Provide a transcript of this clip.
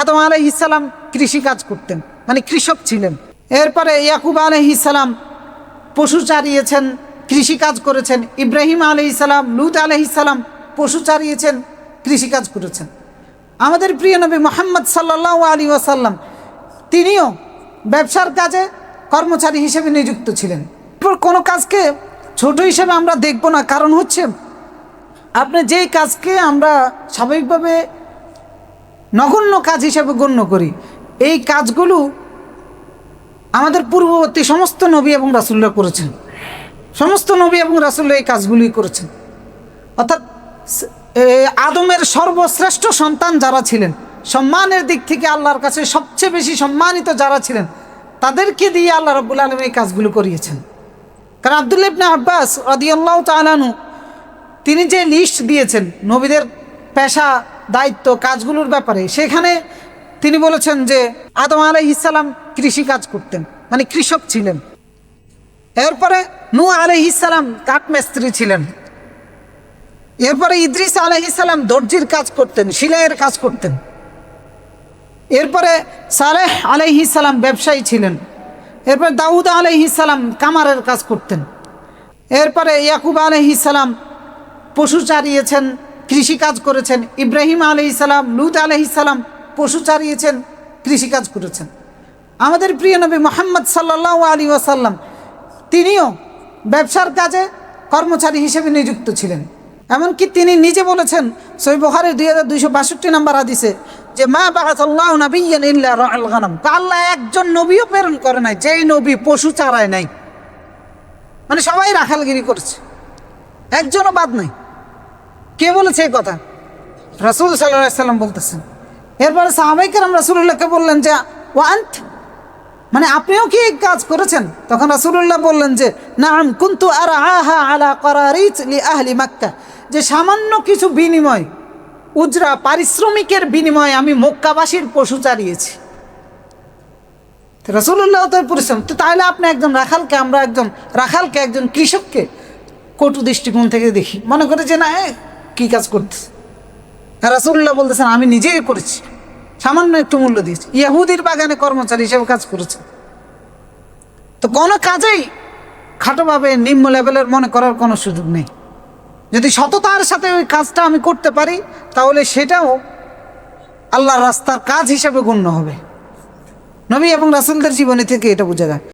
আদম আলহিসাল্লাম কৃষি কাজ করতেন মানে কৃষক ছিলেন। এরপরে ইয়াকুব আলহিসাল্লাম পশু চারিয়েছেন, কৃষিকাজ করেছেন। ইব্রাহিম আলহিসাল্লাম লুত আলহিসাল্লাম পশু চারিয়েছেন, কৃষিকাজ করেছেন। আমাদের প্রিয় নবী মোহাম্মদ সাল্লাহ আলী ওয়াসাল্লাম, তিনিও ব্যবসার কাজে কর্মচারী হিসেবে নিযুক্ত ছিলেন। এরপর কোনো কাজকে ছোট হিসেবে আমরা দেখব না, কারণ হচ্ছে আপনি যেই কাজকে আমরা স্বাভাবিকভাবে নগণ্য কাজ হিসেবে গণ্য করি। এই কাজগুলো আমাদের পূর্ববর্তী সমস্ত নবী এবং রাসুল্লাহ করেছেন। সমস্ত নবী এবং রাসুল্লাহ এই কাজগুলি করেছেন। অর্থাৎ আদমের সর্বশ্রেষ্ঠ সন্তান যারা ছিলেন, সম্মানের দিক থেকে আল্লাহর কাছে সবচেয়ে বেশি সম্মানিত যারা ছিলেন, তাদেরকে দিয়ে আল্লাহ রব্বুল আলম এই কাজগুলো করিয়েছেন। কারণ আবদুল্লা ইবনে আব্বাস রদিয়াল্লাহ তালানু তিনি যে লিস্ট দিয়েছেন নবীদের পেশা দায়িত্ব কাজগুলোর ব্যাপারে। সেখানে তিনি বলেছেন যে আদম আলাই ইসালাম কৃষি কাজ করতেন মানে কৃষক ছিলেন। এরপরে নু আলাই ইসালাম কাঠমিস্ত্রি ছিলেন। এরপরে ইদ্রিস আলাই ইসালাম দর্জির কাজ করতেন সিলাইয়ের কাজ করতেন। এরপরে সালেহ আলাইহি সালাম ব্যবসায়ী ছিলেন। এরপরে দাউদ আলাইহি সালাম কামারের কাজ করতেন। এরপরে ইয়াকুব আলাইহি সালাম পশু চারিয়েছেন কৃষি কাজ করেছেন। ইব্রাহিম আলাইহি সালাম, লুত আলাইহি সালাম পশু চারিয়েছেন, কৃষিকাজ করেছেন। আমাদের প্রিয় নবী মোহাম্মদ সাল্লাহ আলী ওয়াসাল্লাম, তিনিও ব্যবসার কাজে কর্মচারী হিসেবে নিযুক্ত ছিলেন। এমনকি তিনি নিজে বলেছেন সই বহারের দুই হাজার দুইশো বাষট্টি নম্বর হাদিসে যে, মা বাহাতাল্লাহ নবীন আল্লাহ একজন নবীও প্রেরণ করে নাই, যেই নবী পশু চারায় নাই। মানে সবাই রাখালগিরি করছে। একজনও বাদ নাই। কে বলেছে এই কথা? রাসুল সাল্লাম বলতেছেন। এরপরে সাহাবাইকার রাসুল্লাহকে বললেন যে ওয়ান্ট মানে আপনিও কি এই কাজ করেছেন? তখন রাসুল্লাহ বললেন যে, নাম কুন্তু আর আহা আলা করারিচ লি আহলি মাক্কা। যে সামান্য কিছু বিনিময়, উজরা পারিশ্রমিকের বিনিময়ে আমি মক্কাবাসীর পশু চারিয়েছি। রসুল্লাহ তোর পরিশ্রম, তো তাহলে আপনি একজন রাখালকে, আমরা একজন রাখালকে, একজন কৃষককে কটু দৃষ্টিকোণ থেকে দেখি। মনে করে যে, না কি কাজ করতেছে? রাসুল্লাহ বলতেছেন, আমি নিজেই করেছি। সামান্য একটু মূল্য দিয়েছি। ইয়াহুদির বাগানে কর্মচারী হিসেবে কাজ করেছে। তো কোনো কাজেই খাটোভাবে নিম্ন লেভেলের মনে করার কোনো সুযোগ নেই। যদি সততার সাথে ওই কাজটা আমি করতে পারি, তাহলে সেটাও আল্লাহর রাস্তার কাজ হিসেবে গণ্য হবে। নবী এবং রাসুলদের জীবনী থেকে এটা বোঝা যায়।